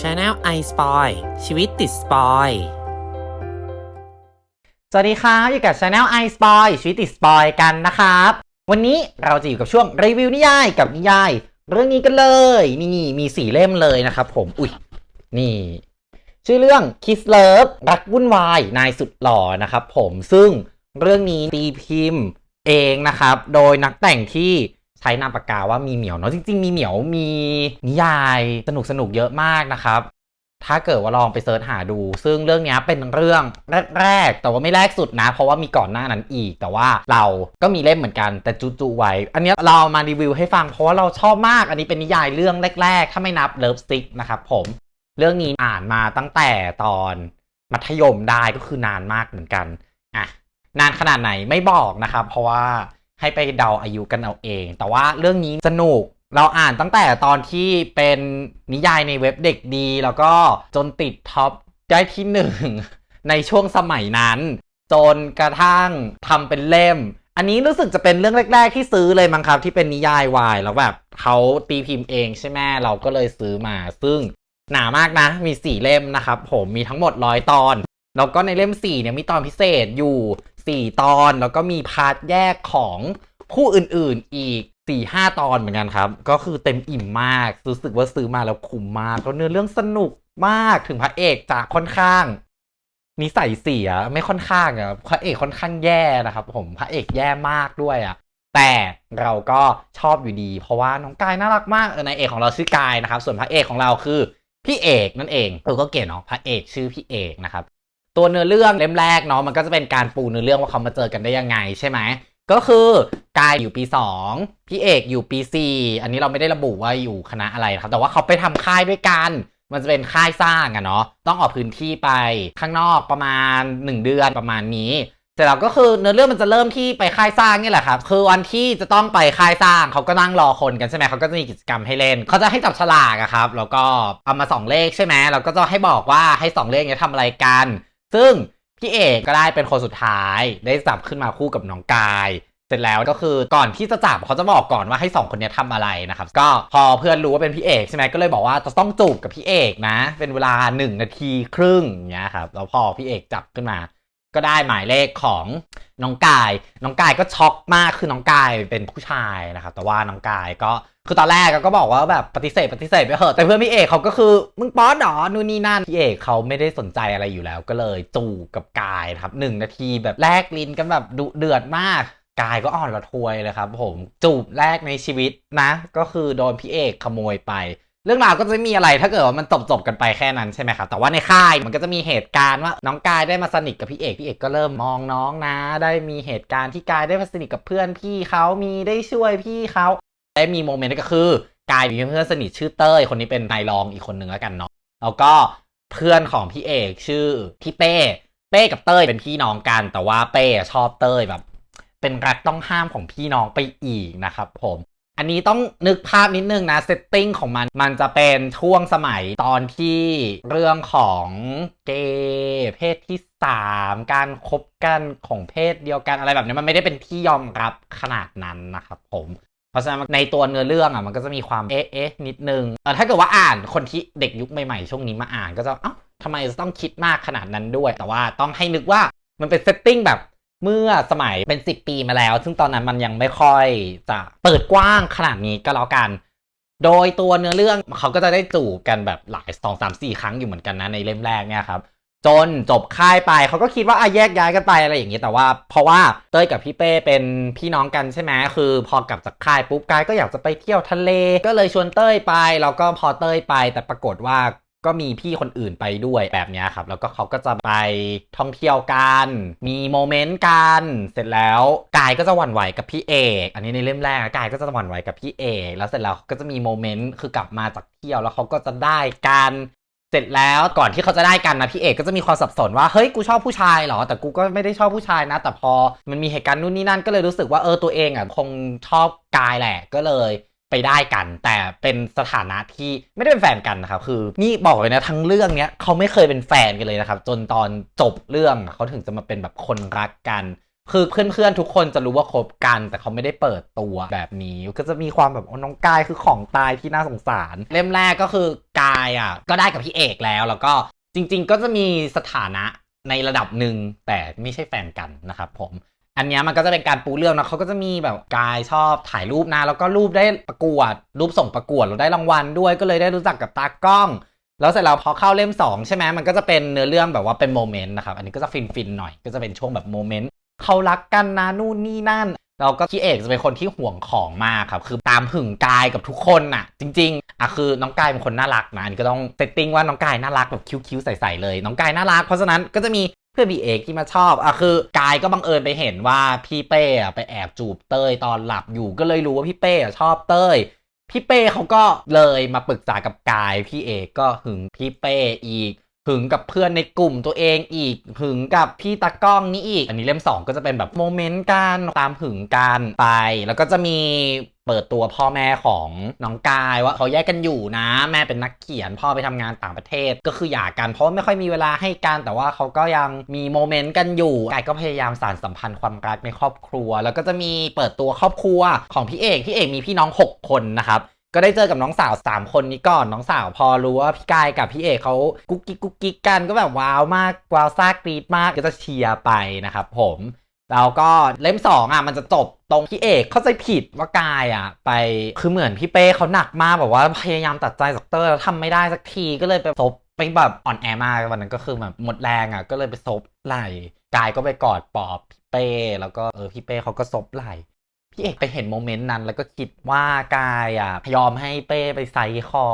Channel i Spoil ชีวิตติดสปอยสวัสดีครับอยู่กับ Channel i Spoil ชีวิตติดสปอยกันนะครับ วันนี้เราจะอยู่กับช่วงรีวิวนิยายกับนิยาย เรื่องนี้กันเลย นี่มีสี่เล่มเลยนะครับผม อุ้ยนี่ ชื่อเรื่อง Kiss Love รักวุ่นวาย นายสุดหล่อนะครับผมซึ่งเรื่องนี้ตีพิมพ์เองนะครับ โดยนักแต่งที่ ช้นามปากกาว่ามีเหมียวเนาะจริง ๆ มีเหมียวมีนิยายสนุกสนุกๆเยอะมากนะครับ ถ้าเกิดว่าลองไปเสิร์ชหาดู ซึ่งเรื่องนี้เป็นเรื่องแรกๆแต่ว่าไม่แรกสุดนะ เพราะว่ามีก่อนหน้านั้นอีก แต่ว่าเราก็มีเล่มเหมือนกันแต่จุๆไว้ อันนี้เราเอามารีวิวให้ฟังเพราะว่าเราชอบมากอันนี้เป็นนิยายเรื่องแรก ๆ ถ้าไม่นับเลิฟสติกนะครับผมเรื่องนี้อ่านมาตั้งแต่ตอนมัธยมได้ก็คือนานมากเหมือนกันอะนานขนาดไหนไม่บอกนะครับ เพราะว่า ให้ไปเดาอายุกันเอาเอง แต่ว่าเรื่องนี้สนุกเราอ่านตั้งแต่ตอนที่เป็นนิยายในเว็บเด็กดี แล้วก็จนติดท็อปได้ที่หนึ่งในช่วงสมัยนั้น จนกระทั่งทำเป็นเล่ม อันนี้รู้สึกจะเป็นเรื่องแรก ๆ ที่ซื้อเลยมั้งครับ ที่เป็นนิยายวายแล้วแบบเขาตีพิมพ์เองใช่ไหมเราก็เลยซื้อมา ซึ่งหนามากนะ มีสี่เล่มนะครับ ผมมีทั้งหมดร้อยตอน แล้วก็ในเล่ม4เนี่ยมีตอนพิเศษอยู่ 4 ตอน แล้วก็มีพาร์ทแยกของคู่อื่นๆอีก4 5ตอนเหมือนกันครับ ก็คือเต็มอิ่มมากรู้สึกว่าซื้อมาแล้วคุ้มมากแล้วเนื้อเรื่องสนุกมากถึงพระเอกจะค่อนข้างนิสัยเสียไม่ค่อนข้างอะพระเอกค่อนข้างแย่นะครับ ผมพระเอกแย่มากด้วยอะแต่เราก็ชอบอยู่ดี เพราะว่าน้องกายน่ารักมากนายเอกของเราชื่อกายนะครับ ส่วนพระเอกของเราคือพี่เอกนั่นเองเออก็เก๋เนาะพระเอกชื่อพี่เอกนะครับ ตัวเนื้อเรื่องเล่มแรกเนาะมันก็จะเป็นการปูเนื้อเรื่องว่าเขามาเจอกันได้ยังไงใช่ไหมก็คือกายอยู่ปี 2 พี่เอกอยู่ปี 4 อันนี้เราไม่ได้ระบุว่าอยู่คณะอะไรครับ แต่ว่าเขาไปทำค่ายด้วยกัน มันจะเป็นค่ายสร้างอะเนาะ ต้องออกพื้นที่ไปข้างนอกประมาณ 1 เดือนประมาณนี้เสร็จแล้วก็คือเนื้อเรื่องมันจะเริ่มที่ไปค่ายสร้างนี่แหละครับ คือวันที่จะต้องไปค่ายสร้างเขาก็นั่งรอคนกันใช่ไหมเขาก็จะมีกิจกรรมให้เล่น เขาจะให้จับฉลากอะครับ แล้วก็เอามาสองเลขใช่ไหมแล้วก็จะให้บอกว่าให้สองเลขเนี้ยทำอะไรกัน ซึ่งพี่เอกก็ได้เป็นคนสุดท้ายได้จับขึ้นมาคู่กับน้องกาย เสร็จแล้วก็คือก่อนที่จะจับเขาจะบอกก่อนว่าให้สองคนนี้ยทำอะไรนะครับก็พอเพื่อนรู้ว่าเป็นพี่เอกใช่ไหมก็เลยบอกว่าจะต้องจูบกับพี่เอกนะ เป็นเวลาหนึ่งนาทีครึ่งเงี้ยครับแล้วพอพี่เอกจับขึ้นมาก็ได้หมายเลขของน้องกาย น้องกายก็ช็อกมากคือน้องกายเป็นผู้ชายนะครับ แต่ว่าน้องกายก็ คือตอนแรกก็บอกว่าแบบปฏิเสธปฏิเสธไปเถอะแต่เพื่อนพี่เอกเขาก็คือมึงป๊อดหรอนู่นนี่นั่นพี่เอกเขาไม่ได้สนใจอะไรอยู่แล้ว ก็เลยจูบกับกายครับหนึ่งนาทีแบบแลกลิ้นกันแบบดุเดือดมากกายก็อ่อนระทวยเลยครับผมจูบแรกในชีวิตนะ ก็คือโดนพี่เอกขโมยไป เรื่องราวก็จะไม่มีอะไรถ้าเกิดว่ามันจบจบกันไปแค่นั้นใช่ไหมครับ แต่ว่าในค่ายมันก็จะมีเหตุการณ์ว่าน้องกายได้มาสนิทกับพี่เอกพี่เอกก็เริ่มมองน้องนะ ได้มีเหตุการณ์ที่กายได้มาสนิทกับเพื่อนพี่เขามีได้ช่วยพี่เขา ได้มีโมเมนต์ก็คือกายมีเพื่อนสนิทชื่อเต้ย คนนี้เป็นนายรองอีกคนหนึ่งแล้วกันเนาะแล้วก็เพื่อนของพี่เอกชื่อพี่เป้เป้กับเต้ยเป็นพี่น้องกัน แต่ว่าเป้ชอบเต้ยแบบ เป็นรักต้องห้ามของพี่น้องไปอีกนะครับผมอันนี้ต้องนึกภาพนิดนึงนะเซตติ้งของมัน มันจะเป็นช่วงสมัยตอนที่เรื่องของเกย์เพศที่สามการคบกันของเพศเดียวกันอะไรแบบนี้มันไม่ได้เป็นที่ยอมรับขนาดนั้นนะครับผม ราะฉะนั้นในตัวเนื้อเรื่องอะมันก็จะมีความเอ๊ะเอ๊ะนิดนึงเออถ้าเกิดว่าอ่านคนที่เด็กยุคใหม่ๆ ช่วงนี้มาอ่านก็จะเอ้าทำไมจะต้องคิดมากขนาดนั้นด้วย แต่ว่าต้องให้นึกว่ามันเป็นเซตติ้งแบบเมื่อสมัยเป็น 10 ปีมาแล้ว ซึ่งตอนนั้นมันยังไม่ค่อยจะเปิดกว้างขนาดนี้ก็แล้วกัน โดยตัวเนื้อเรื่องเขาก็จะได้จูบกันแบบหลายสองสามสี่ครั้งอยู่เหมือนกันนะในเล่มแรกเนี่ยครับ จนจบค่ายไปเขาก็คิดว่าอะแยกย้ายกันไปอะไรอย่างนี้แต่ว่าเพราะว่าเต้ยกับพี่เป้เป็นพี่น้องกันใช่ไหมคือ พอกลับจากค่ายปุ๊บกายก็อยากจะไปเที่ยวทะเล ก็เลยชวนเต้ยไปแล้วก็พอเต้ยไป แต่ปรากฏว่าก็มีพี่คนอื่นไปด้วยแบบเนี้ยครับ แล้วก็เขาก็จะไปท่องเที่ยวกัน มีโมเมนต์กัน เสร็จแล้วกายก็จะหวั่นไหวกับพี่เอก อันนี้ในเล่มแรกกายก็จะหวั่นไหวกับพี่เอก แล้วเสร็จแล้วก็จะมีโมเมนต์คือกลับมาจากเที่ยวแล้วเขาก็จะได้กัน เสร็จแล้วก่อนที่เขาจะได้กันนะพี่เอกก็จะมีความสับสนว่าเฮ้ยกูชอบผู้ชายเหรอ แต่กูก็ไม่ได้ชอบผู้ชายนะ แต่พอมันมีเหตุการณ์นู่นนี่นั่นก็เลยรู้สึกว่าเออตัวเองอะคงชอบกายแหละก็เลยไปได้กัน แต่เป็นสถานะที่ไม่ได้เป็นแฟนกันนะครับคือนี่บอกเลยนะทั้งเรื่องเนี้ยเขาไม่เคยเป็นแฟนกันเลยนะครับจนตอนจบเรื่องเขาถึงจะมาเป็นแบบคนรักกัน คือเพื่อนๆทุกคนจะรู้ว่าคบกัน แต่เขาไม่ได้เปิดตัวแบบนี้ ก็จะมีความแบบอน้องกายคือของตายที่น่าสงสาร เล่มแรกก็คือกายอะก็ได้กับพี่เอกแล้ว แล้วก็จริง ๆ ก็จะมีสถานะในระดับหนึ่งแต่ไม่ใช่แฟนกันนะครับผมอันนี้มันก็จะเป็นการปูเรื่องนะเขาก็จะมีแบบกายชอบถ่ายรูปนะ แล้วก็รูปได้ประกวด รูปส่งประกวดแล้วได้รางวัลด้วยก็เลยได้รู้จักกับตากล้อง แล้วเสร็จแล้วพอเข้าเล่ม 2 ใช่ไหมมันก็จะเป็นเนื้อเรื่องแบบว่าเป็นโมเมนต์นะครับ อันนี้ก็จะฟินฟินๆหน่อยก็จะเป็นช่วงแบบโมเมนต์ เขารักกันนะนู่นนี่นั่น เราก็พี่เอกจะเป็นคนที่ห่วงของมากครับ คือตามหึงกายกับทุกคนน่ะ จริงๆอะคือน้องกายเป็นคนน่ารักนะอันนี้ก็ต้องเซตติ้งว่าน้องกายน่ารักแบบคิ้วๆใสๆเลย น้องกายน่ารักเพราะฉะนั้นก็จะมีเพื่อนพี่เอกที่มาชอบอะคือกายก็บังเอิญไปเห็นว่าพี่เป้ไปแอบจูบเต้ยตอนหลับอยู่ก็เลยรู้ว่าพี่เป้ชอบเต้ยพี่เป้เขาก็เลยมาปรึกษากับกายพี่เอกก็หึงพี่เป้อีก หึงกับเพื่อนในกลุ่มตัวเองอีก หึงกับพี่ตากล้องนี่อีก อันนี้เล่ม 2 ก็จะเป็นแบบโมเมนต์การตามหึงกันไป แล้วก็จะมีเปิดตัวพ่อแม่ของน้องกายว่าเขาแยกกันอยู่นะ แม่เป็นนักเขียนพ่อไปทำงานต่างประเทศ ก็คือหย่ากันเพราะไม่ค่อยมีเวลาให้กัน แต่ว่าเขาก็ยังมีโมเมนต์กันอยู่กายก็พยายามสานสัมพันธ์ความรักในครอบครัว แล้วก็จะมีเปิดตัวครอบครัวของพี่เอกพี่เอกมีพี่น้อง 6 คนนะครับ ก็ได้เจอกับน้องสาว 3 คนนี้ก่อนน้องสาวพอรู้ว่าพี่กายกับพี่เอกเขากุ๊กกิ๊กกุ๊กกิ๊กกันก็แบบว้าวมากว้าวซ่ากรีดมากก็จะเชียร์ไปนะครับผมแล้วก็เล่มสองอะมันจะจบตรงพี่เอกเข้าใจผิดว่ากายอะ ไปคือเหมือนพี่เป้เขาหนักมากแบบว่าพยายามตัดใจจากเตอร์แล้วทำไม่ได้สักทีก็เลยไปซบไปแบบอ่อนแอมากวันนั้นก็คือแบบหมดแรงอะก็เลยไปซบไหล่กายก็ไปกอดปอบพี่เป้แล้วก็เออพี่เป้เขาก็ซบไหล่ พี่เอกไปเห็นโมเมนต์นั้น แล้วก็คิดว่ากายอะยอมให้เป้ไปไซคอ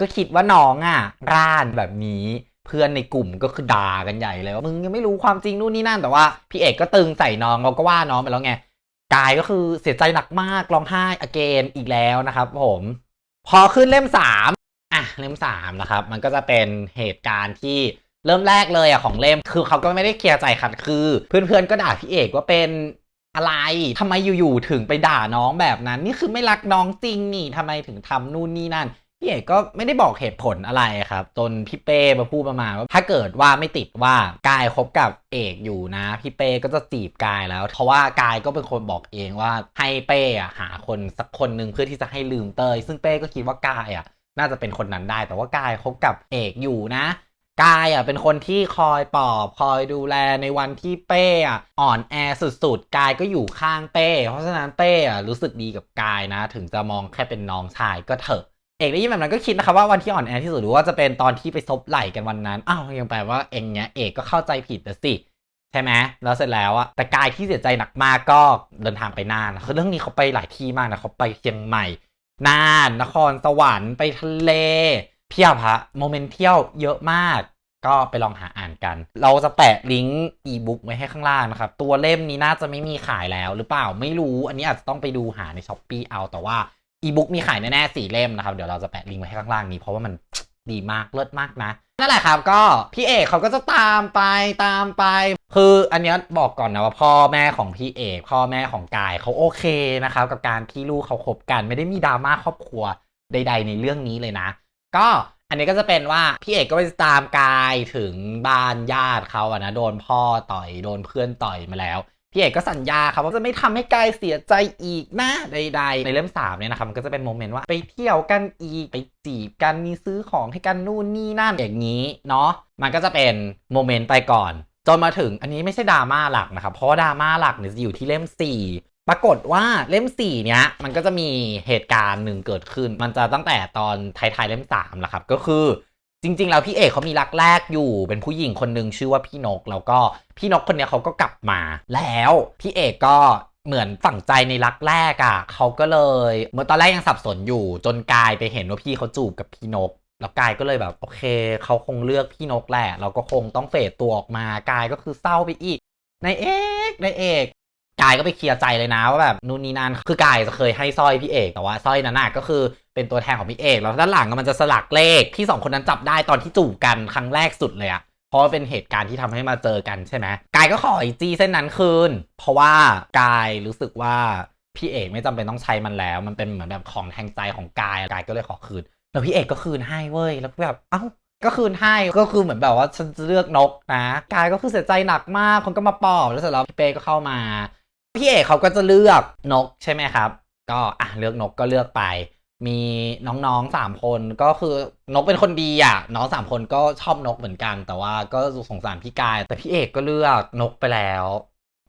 ก็คิดว่าน้องอะร่านแบบนี้เพื่อนในกลุ่มก็คือด่ากันใหญ่เลยว่ามึงยังไม่รู้ความจริงนู่นนี่นั่นแต่ว่าพี่เอกก็ตึงใส่น้องเราก็ว่าน้องไปแล้วไงกายก็คือเสียใจหนักมากร้องไห้อเกนอีกแล้วนะครับ ผม พอขึ้นเล่มสามอะเล่มสามนะครับ มันก็จะเป็นเหตุการณ์ที่เริ่มแรกเลยอะของเล่มคือเขาก็ไม่ได้เคลียร์ใจขัดคือ เพื่อนๆก็ด่าพี่เอกว่าเป็น อะไรทำไมอยู่ๆถึงไปด่าน้องแบบนั้น นี่คือไม่รักน้องจริงนี่ทำไมถึงทำนู่นนี่นั่นพี่เอกก็ไม่ได้บอกเหตุผลอะไรครับ จนพี่เป้มาพูดประมาณว่าถ้าเกิดว่าไม่ติดว่ากายคบกับเอกอยู่นะ พี่เป้ก็จะจีบกายแล้ว เพราะว่ากายก็เป็นคนบอกเองว่าให้เป้อะหาคนสักคนหนึ่งเพื่อที่จะให้ลืมเตย ซึ่งเป้ก็คิดว่ากายอะน่าจะเป็นคนนั้นได้ แต่ว่ากายคบกับเอกอยู่นะ กายอะเป็นคนที่คอยปลอบ คอยดูแลในวันที่เป้อะอ่อนแอสุดๆ กายก็อยู่ข้างเป้ เพราะฉะนั้นเป้อะรู้สึกดีกับกายนะ ถึงจะมองแค่เป็นน้องชายก็เถอะ เอกได้ยินแบบนั้นก็คิดนะครับว่าวันที่อ่อนแอที่สุดหรือว่าจะเป็นตอนที่ไปซบไหล่กันวันนั้นอ้าวยังแปลว่าเองเนี้ยเอกก็เข้าใจผิดนะสิใช่ไหมแล้วเสร็จแล้วอะแต่กายที่เสียใจหนักมากก็เดินทางไปน่านคือเรื่องนี้เขาไปหลายที่มากนะเขาไปเชียงใหม่น่านนครสวรรค์ไปทะเล เพียบฮะโมเมนต์เที่ยวเยอะมาก ก็ไปลองหาอ่านกัน เราจะแปะลิงก์อีบุ๊กไว้ให้ข้างล่างนะครับ ตัวเล่มนี้น่าจะไม่มีขายแล้ว หรือเปล่าไม่รู้ อันนี้อาจจะต้องไปดูหาในช้อปปีเอาแต่ว่าอีบุ๊กมีขายแน่ๆสี่เล่มนะครับ เดี๋ยวเราจะแปะลิงก์ไว้ให้ข้างล่างนี้เพราะว่ามันดีมากเลิศมากนะนั่นแหละครับก็พี่เอกเขาก็จะตามไปตามไป คืออันนี้บอกก่อนนะว่าพ่อแม่ของพี่เอกพ่อแม่ของกายเขาโอเคนะครับกับการที่ลูกเขาคบกันไม่ได้มีดราม่าครอบครัวใด ๆ ในเรื่องนี้เลยนะ ก็อันนี้ก็จะเป็นว่าพี่เอกก็ไปตามกายถึงบ้านญาติเขาอะนะโดนพ่อต่อยโดนเพื่อนต่อยมาแล้ว พี่เอกก็สัญญาครับว่าจะไม่ทำให้กายเสียใจอีกนะใดๆในเล่มสามเนี่ยนะครับมันก็จะเป็นโมเมนต์ว่าไปเที่ยวกันอีกไปจีบกันมีซื้อของให้กันนู่นนี่นั่นอย่างนี้เนาะมันก็จะเป็นโมเมนต์ไปก่อนจนมาถึงอันนี้ไม่ใช่ดราม่าหลักนะครับเพราะดราม่าหลักเนี่ยจะอยู่ที่เล่ม 4 ปรากฏว่าเล่ม 4 เนี้ย มันก็จะมีเหตุการณ์หนึ่งเกิดขึ้น มันจะตั้งแต่ตอนท้ายๆเล่ม3แล้วครับ ก็คือจริง ๆ แล้วพี่เอกเขามีรักแรกอยู่เป็นผู้หญิงคนหนึ่งชื่อว่าพี่นก แล้วก็พี่นกคนเนี้ยเขาก็กลับมาแล้วพี่เอกก็เหมือนฝังใจในรักแรกอะ่ะเขาก็เลยเมื่อตอนแรกยังสับสนอยู่ จนกายไปเห็นว่าพี่เขาจูบกับพี่นก แล้วกายก็เลยแบบโอเคเขาคงเลือกพี่นกแหละเราก็คงต้องเฟดตัวออกมากายก็คือเศร้าไปอีกนายเอกนายเอก กายก็ไปเคลียร์ใจเลยนะว่าแบบนู่นนี่นั่นคือกายจะเคยให้สร้อยพี่เอกแต่ว่าสร้อยนั้นน่ะก็คือเป็นตัวแทนของพี่เอกแล้วด้านหลังมันจะสลักเลขที่สองคนนั้นจับได้ตอนที่จูบกันครั้งแรกสุดเลยอะเพราะเป็นเหตุการณ์ที่ทำให้มาเจอกันใช่ไหมกายก็ขอไอจีเส้นนั้นคืน เพราะว่ากายรู้สึกว่าพี่เอกไม่จำเป็นต้องใช้มันแล้ว มันเป็นเหมือนแบบของแทงใจของกายกายก็เลยขอคืนแล้วพี่เอกก็คืนให้เว้ยแล้วแบบเอ้าก็คืนให้ก็คือเหมือนแบบว่าฉันจะเลือกนกนะกายก็คือเสียใจหนักมากคนก็มาปลอบแล้วเสร็จแล้วพี่เป้ก็เข้ามา พี่เอกเขาก็จะเลือกนกใช่ไหมครับ ก็อะเลือกนกก็เลือกไป มีน้องๆสามคนก็คือนกเป็นคนดีอะน้องสามคนก็ชอบนกเหมือนกัน แต่ว่าก็สงสารพี่กาย แต่พี่เอกก็เลือกนกไปแล้ว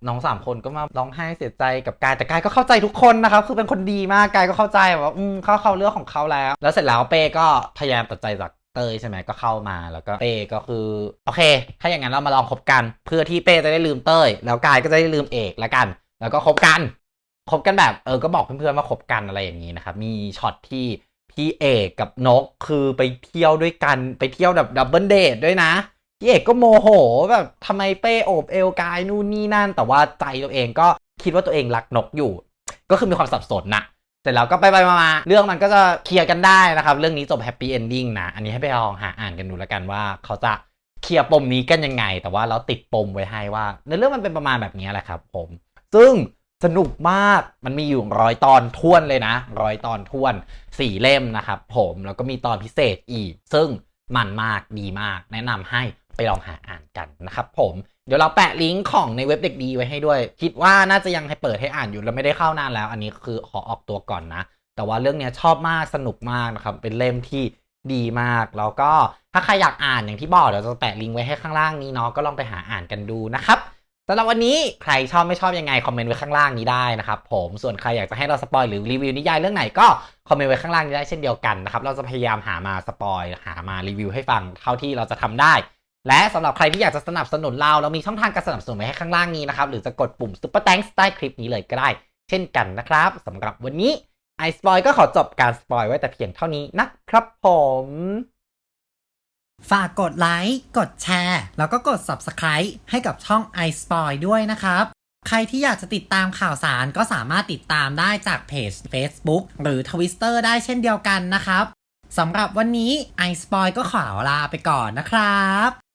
น้องสามคนก็มาร้องไห้เสียใจกับกายแต่กายก็เข้าใจทุกคนนะครับคือเป็นคนดีมากกายก็เข้าใจว่าอืมเขาเขาเรื่องของเขาแล้ว แล้วเสร็จแล้วเป้ก็พยายามตัดใจจากเตยใช่ไหมก็เข้ามาแล้วก็เป้ก็คือโอเค ถ้าอย่างนั้นเรามาลองคบกัน เพื่อที่เป้จะได้ลืมเตยแล้วกายก็จะได้ลืมเอกแล้วกัน แล้วก็คบกันคบกันแบบเออก็บอกเพื่อนๆว่าคบกันอะไรอย่างนี้นะครับ มีช็อตที่พี่เอกกับนกคือไปเที่ยวด้วยกันไปเที่ยวแบบดับเบิลเดทด้วยนะพี่เอกก็โมโหแบบทำไมเป้โอบเอวกายนู่นนี่นั่น แต่ว่าใจตัวเองก็คิดว่าตัวเองรักนกอยู่ ก็คือมีความสับสนนะเสร็จแล้วก็ไปไปมามาเรื่องมันก็จะเคลียร์กันได้นะครับ เรื่องนี้จบแฮปปี้เอนดิ้งนะ อันนี้ให้ไปลองหาอ่านกันดูแล้วกันว่าเขาจะเคลียร์ปมนี้กันยังไง แต่ว่าเราติดปมไว้ให้ว่าในเรื่องมันเป็นประมาณแบบนี้แหละครับ ผม ซึ่งสนุกมาก มันมีอยู่ร้อยตอนท้วนเลยนะร้อยตอนท้วนสี่เล่มนะครับผมแล้วก็มีตอนพิเศษอีก ซึ่งมันมากดีมาก แนะนำให้ไปลองหาอ่านกันนะครับผมเดี๋ยวเราแปะลิงก์ของในเว็บเด็กดีไว้ให้ด้วย คิดว่าน่าจะยังให้เปิดให้อ่านอยู่แล้วไม่ได้เข้านานแล้ว อันนี้คือขอออกตัวก่อนนะ แต่ว่าเรื่องนี้ชอบมากสนุกมากนะครับเป็นเล่มที่ดีมาก แล้วก็ถ้าใครอยากอ่านอย่างที่บอกเดี๋ยวจะแปะลิงก์ไว้ให้ข้างล่างนี้เนาะก็ลองไปหาอ่านกันดูนะครับ สำหรับวันนี้ใครชอบไม่ชอบยังไงคอมเมนต์ไว้ข้างล่างนี้ได้นะครับผมส่วนใครอยากจะให้เราสปอยหรือรีวิวนิยายเรื่องไหนก็คอมเมนต์ไว้ข้างล่างนี้ได้เช่นเดียวกันนะครับเราจะพยายามหามาสปอยหามารีวิวให้ฟังเท่าที่เราจะทำได้ และสำหรับใครที่อยากจะสนับสนุนเราเรามีช่องทางการสนับสนุนไว้ให้ข้างล่างนี้นะครับหรือจะกดปุ่ม Super Thanks ใต้คลิปนี้เลยก็ได้ เช่นกันนะครับสำหรับวันนี้ไอสปอยก็ขอจบการสปอยไว้แต่เพียงเท่านี้นะครับผม ฝากกดไลค์ กดแชร์ แล้วก็กด Subscribe ให้กับช่อง iSpoil ด้วยนะครับ ใครที่อยากจะติดตามข่าวสารก็สามารถติดตามได้จากเพจ Facebook หรือ Twitter ได้เช่นเดียวกันนะครับ สำหรับวันนี้ iSpoil ก็ขอลาไปก่อนนะครับ